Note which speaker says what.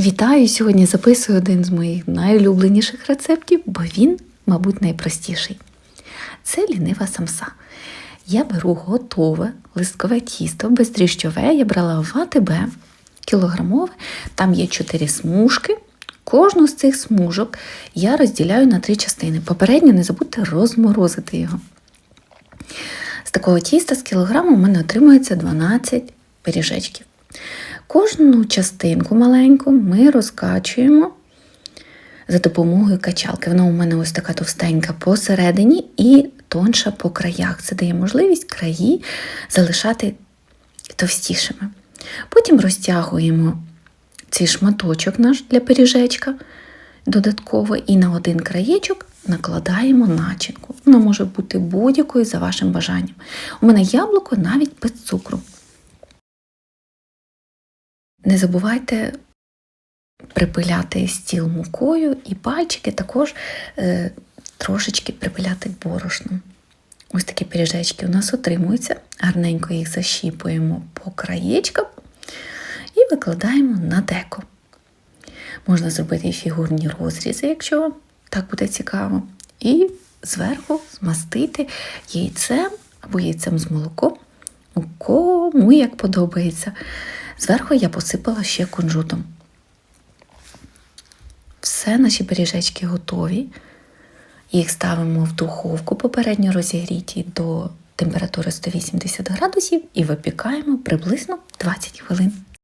Speaker 1: Вітаю! Сьогодні записую один з моїх найулюбленіших рецептів, бо він, мабуть, найпростіший. Це лінива самса. Я беру готове листкове тісто, бездріжджове. Я брала в АТБ кілограмове, там є 4 смужки. Кожну з цих смужок я розділяю на три частини. Попередньо не забудьте розморозити його. З такого тіста з кілограму у мене отримується 12 пиріжечків. Кожну частинку маленьку ми розкачуємо за допомогою качалки. Вона у мене ось така товстенька посередині і тонша по краях. Це дає можливість краї залишати товстішими. Потім розтягуємо цей шматочок наш для пиріжечка додатково і на один краєчок накладаємо начинку. Вона може бути будь-якою за вашим бажанням. У мене яблуко навіть без цукру. Не забувайте припиляти стіл мукою і пальчики також е, трошечки припиляти борошном. Ось такі пиріжечки у нас отримуються. Гарненько їх защіпуємо по краєчкам і викладаємо на деко. Можна зробити і фігурні розрізи, якщо вам так буде цікаво. І зверху змастити яйцем або яйцем з молоком, ну, кому як подобається. Зверху я посипала ще кунжутом. Все, наші пиріжечки готові. Їх ставимо в духовку попередньо розігріті до температури 180 градусів і випікаємо приблизно 20 хвилин.